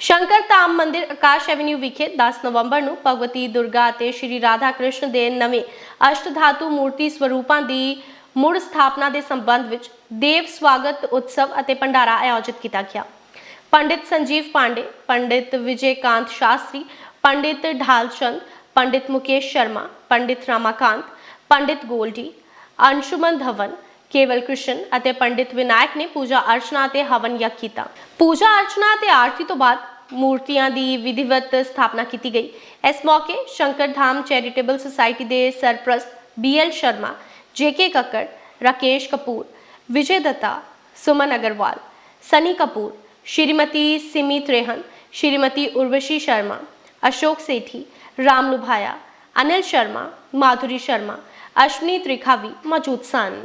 ਸ਼ੰਕਰ ਧਾਮ ਮੰਦਿਰ ਆਕਾਸ਼ ਐਵਨਿਊ ਵਿਖੇ 10 ਨਵੰਬਰ ਨੂੰ ਭਗਵਤੀ ਦੁਰਗਾ ਅਤੇ ਸ਼੍ਰੀ ਰਾਧਾ ਕ੍ਰਿਸ਼ਨ ਦੇ ਨਵੇਂ ਅਸ਼ਟਧਾਤੂ ਮੂਰਤੀ ਸਰੂਪਾਂ ਦੀ ਮੁੜ ਸਥਾਪਨਾ ਦੇ ਸੰਬੰਧ ਵਿੱਚ ਦੇਵ ਸਵਾਗਤ ਉਤਸਵ ਅਤੇ ਭੰਡਾਰਾ ਆਯੋਜਿਤ ਕੀਤਾ ਗਿਆ। ਪੰਡਿਤ ਸੰਜੀਵ ਪਾਂਡੇ, ਪੰਡਿਤ ਵਿਜੇਕਾਂਤ ਸ਼ਾਸਤਰੀ, ਪੰਡਿਤ ਢਾਲਚੰਦ, ਪੰਡਿਤ ਮੁਕੇਸ਼ ਸ਼ਰਮਾ, ਪੰਡਿਤ ਰਾਮਾਕਾਂਤ, ਪੰਡਿਤ ਗੋਲਡੀ, ਅੰਸ਼ੁਮਨ ਧਵਨ ਕੇਵਲ ਕ੍ਰਿਸ਼ਨ ਅਤੇ ਪੰਡਿਤ ਵਿਨਾਇਕ ਨੇ ਪੂਜਾ ਅਰਚਨਾ ਤੇ ਹਵਨ ਯੱਗ ਕੀਤਾ। ਪੂਜਾ ਅਰਚਨਾ ਤੇ ਆਰਤੀ ਤੋਂ ਬਾਅਦ ਮੂਰਤੀਆਂ ਦੀ ਵਿਧੀਵਤ ਸਥਾਪਨਾ ਕੀਤੀ ਗਈ। ਇਸ ਮੌਕੇ ਸ਼ੰਕਰ ਧਾਮ ਚੈਰੀਟੇਬਲ ਸੁਸਾਇਟੀ ਦੇ ਸਰਪ੍ਰਸਤ ਬੀਐਲ ਸ਼ਰਮਾ ਜੇਕੇ ਕੱਕੜ, ਰਾਕੇਸ਼ ਕਪੂਰ, ਵਿਜੇ ਦੱਤਾ, ਸੁਮਨ ਅਗਰਵਾਲ, ਸਨੀ ਕਪੂਰ, ਸ਼੍ਰੀਮਤੀ ਸਿਮੀ ਤ੍ਰੇਹਨ, ਸ਼੍ਰੀਮਤੀ ਉਰਵਸ਼ੀ ਸ਼ਰਮਾ, ਅਸ਼ੋਕ ਸੇਠੀ, ਰਾਮ ਲੁਭਾਇਆ, ਅਨਿਲ ਸ਼ਰਮਾ, ਮਾਧੁਰੀ ਸ਼ਰਮਾ, ਅਸ਼ਵਨੀ ਤ੍ਰਿਖਾ ਵੀ ਮੌਜੂਦ ਸਨ।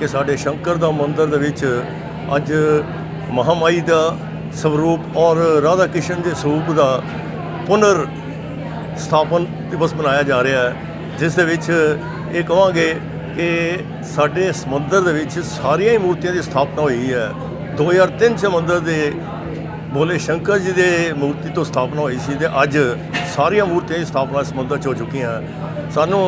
ਕਿ ਸਾਡੇ ਸ਼ੰਕਰ ਦਾ ਮੰਦਿਰ ਦੇ ਵਿੱਚ ਅੱਜ ਮਹਾਮਾਈ ਦਾ ਸਰੂਪ ਔਰ ਰਾਧਾ ਕ੍ਰਿਸ਼ਨ ਦੇ ਸਰੂਪ ਦਾ ਪੁਨਰ ਸਥਾਪਨ ਦਿਵਸ ਮਨਾਇਆ ਜਾ ਰਿਹਾ ਹੈ, ਜਿਸ ਦੇ ਵਿੱਚ ਇਹ ਕਹਾਂਗੇ ਕਿ ਸਾਡੇ ਸਮੁੰਦਰ ਦੇ ਵਿੱਚ ਸਾਰੀਆਂ ਹੀ ਮੂਰਤੀਆਂ ਦੀ ਸਥਾਪਨਾ ਹੋਈ ਹੈ। 2003 ਚ ਮੰਦਿਰ ਦੇ ਬੋਲੇ ਸ਼ੰਕਰ ਜੀ ਦੇ ਮੂਰਤੀ ਤੋਂ ਸਥਾਪਨਾ ਹੋਈ ਸੀ ਤੇ ਅੱਜ ਸਾਰੀਆਂ ਮੂਰਤੀਆਂ ਦੀ ਸਥਾਪਨਾ ਇਸ ਮੰਦਿਰ 'ਚ ਹੋ ਚੁੱਕੀਆਂ। ਸਾਨੂੰ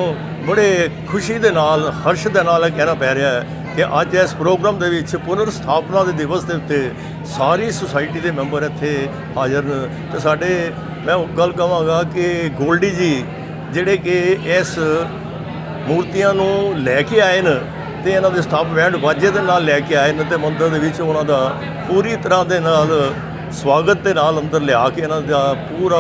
ਬੜੇ ਖੁਸ਼ੀ ਦੇ ਨਾਲ, ਹਰਸ਼ ਦੇ ਨਾਲ ਇਹ ਕਹਿਣਾ ਪੈ ਰਿਹਾ ਹੈ ਕਿ ਅੱਜ ਇਸ ਪ੍ਰੋਗਰਾਮ ਦੇ ਵਿੱਚ ਪੁਨਰ ਸਥਾਪਨਾ ਦੇ ਦਿਵਸ ਦੇ ਉੱਤੇ ਸਾਰੀ ਸੁਸਾਇਟੀ ਦੇ ਮੈਂਬਰ ਇੱਥੇ ਹਾਜ਼ਰ ਨੇ। ਤੇ ਸਾਡੇ, ਮੈਂ ਉਹ ਗੱਲ ਕਹਾਂਗਾ ਕਿ ਗੋਲਡੀ ਜੀ, ਜਿਹੜੇ ਕਿ ਇਸ ਮੂਰਤੀਆਂ ਨੂੰ ਲੈ ਕੇ ਆਏ ਨੇ ਤੇ ਇਹਨਾਂ ਦੇ ਸਟਾਫ ਬੈਂਡ ਵਾਜੇ ਦੇ ਨਾਲ ਲੈ ਕੇ ਆਏ ਨੇ ਤੇ ਮੰਦਰ ਦੇ ਵਿੱਚ ਉਹਨਾਂ ਦਾ ਪੂਰੀ ਤਰ੍ਹਾਂ ਦੇ ਨਾਲ ਸਵਾਗਤ ਦੇ ਨਾਲ ਅੰਦਰ ਲਿਆ ਕੇ ਇਹਨਾਂ ਦਾ ਪੂਰਾ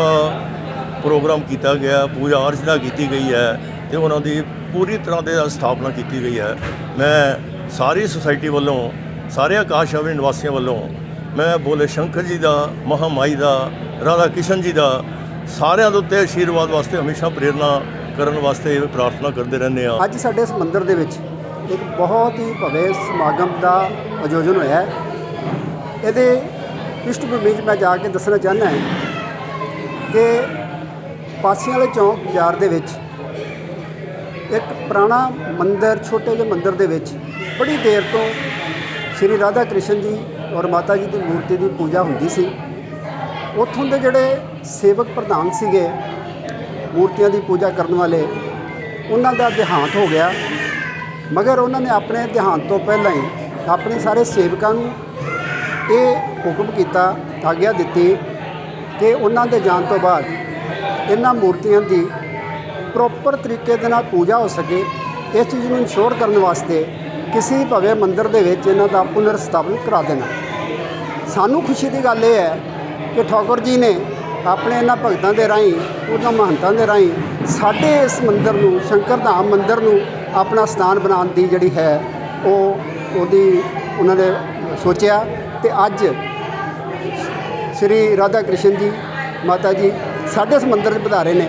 ਪ੍ਰੋਗਰਾਮ ਕੀਤਾ ਗਿਆ, ਪੂਜਾ ਅਰਚਨਾ ਕੀਤੀ ਗਈ ਹੈ ਤੇ ਉਹਨਾਂ ਦੀ ਪੂਰੀ ਤਰ੍ਹਾਂ ਦੇ ਸਥਾਪਨਾ ਕੀਤੀ ਗਈ ਹੈ। ਮੈਂ ਸਾਰੀ ਸੁਸਾਇਟੀ ਵੱਲੋਂ, ਸਾਰੇ ਆਕਾਸ਼ ਅਵਨੀ ਨਿਵਾਸੀਆਂ ਵੱਲੋਂ ਮੈਂ ਬੋਲੇ ਸ਼ੰਕਰ ਜੀ ਦਾ, ਮਹਾਮਾਈ ਦਾ, ਰਾਧਾ ਕਿਸ਼ਨ ਜੀ ਦਾ ਸਾਰਿਆਂ ਦੇ ਉੱਤੇ ਆਸ਼ੀਰਵਾਦ ਵਾਸਤੇ ਹਮੇਸ਼ਾ ਪ੍ਰੇਰਨਾ ਕਰਨ ਵਾਸਤੇ ਪ੍ਰਾਰਥਨਾ ਕਰਦੇ ਰਹਿੰਦੇ ਆ ਅੱਜ ਸਾਡੇ ਇਸ ਮੰਦਿਰ ਦੇ ਵਿੱਚ ਇੱਕ ਬਹੁਤ ਹੀ ਭव्य ਸਮਾਗਮ ਦਾ ਆਯੋਜਨ ਹੋਇਆ ਹੈ। ਇਹਦੇ ਪਿਸ਼ਟ ਭੂਮੀ 'ਚ ਮੈਂ ਜਾ ਕੇ ਦੱਸਣਾ ਚਾਹੁੰਦਾ ਹਾਂ ਕਿ ਪਾਸੀਆਂ ਵਾਲੇ ਚੌਂਕ ਬਾਜ਼ਾਰ ਦੇ ਵਿੱਚ ਇੱਕ ਪੁਰਾਣਾ ਮੰਦਿਰ, ਛੋਟੇ ਜਿਹੇ ਮੰਦਿਰ ਦੇ ਵਿੱਚ ਬੜੀ ਦੇਰ ਤੋਂ ਸ਼੍ਰੀ ਰਾਧਾ ਕ੍ਰਿਸ਼ਨ ਜੀ ਔਰ ਮਾਤਾ ਜੀ ਦੀ ਮੂਰਤੀ ਦੀ ਪੂਜਾ ਹੁੰਦੀ ਸੀ। ਉੱਥੋਂ ਦੇ ਜਿਹੜੇ ਸੇਵਕ ਪ੍ਰਧਾਨ ਸੀਗੇ, ਮੂਰਤੀਆਂ ਦੀ ਪੂਜਾ ਕਰਨ ਵਾਲੇ, ਉਹਨਾਂ ਦਾ ਦੇਹਾਂਤ ਹੋ ਗਿਆ। ਮਗਰ ਉਹਨਾਂ ਨੇ ਆਪਣੇ ਦੇਹਾਂਤ ਤੋਂ ਪਹਿਲਾਂ ਹੀ ਆਪਣੇ ਸਾਰੇ ਸੇਵਕਾਂ ਨੂੰ ਇਹ ਹੁਕਮ ਕੀਤਾ, ਆਗਿਆ ਦਿੱਤੀ ਕਿ ਉਹਨਾਂ ਦੇ ਜਾਣ ਤੋਂ ਬਾਅਦ ਇਹਨਾਂ ਮੂਰਤੀਆਂ ਦੀ ਪ੍ਰੋਪਰ ਤਰੀਕੇ ਦੇ ਨਾਲ ਪੂਜਾ ਹੋ ਸਕੇ। ਇਸ ਚੀਜ਼ ਨੂੰ ਇਨਸ਼ੋਰ ਕਰਨ ਵਾਸਤੇ ਕਿਸੇ ਭਵੇਂ ਮੰਦਿਰ ਦੇ ਵਿੱਚ ਇਹਨਾਂ ਦਾ ਪੁਨਰ ਸਥਾਪਨ ਕਰਾ ਦੇਣਾ। ਸਾਨੂੰ ਖੁਸ਼ੀ ਦੀ ਗੱਲ ਇਹ ਹੈ ਕਿ ਠਾਕੁਰ ਜੀ ਨੇ ਆਪਣੇ ਇਹਨਾਂ ਭਗਤਾਂ ਦੇ ਰਾਹੀਂ, ਉਹਨਾਂ ਮਹੰਤਾਂ ਦੇ ਰਾਹੀਂ ਸਾਡੇ ਇਸ ਮੰਦਿਰ ਨੂੰ, ਸ਼ੰਕਰ ਧਾਮ ਮੰਦਿਰ ਨੂੰ ਆਪਣਾ ਸਥਾਨ ਬਣਾਉਣ ਦੀ ਜਿਹੜੀ ਹੈ, ਉਹ ਉਹਦੀ ਉਹਨਾਂ ਨੇ ਸੋਚਿਆ ਤੇ ਅੱਜ ਸ੍ਰੀ ਰਾਧਾ ਕ੍ਰਿਸ਼ਨ ਜੀ ਮਾਤਾ ਜੀ ਸਾਡੇ ਇਸ ਮੰਦਿਰ 'ਚ ਪਧਾਰੇ ਨੇ।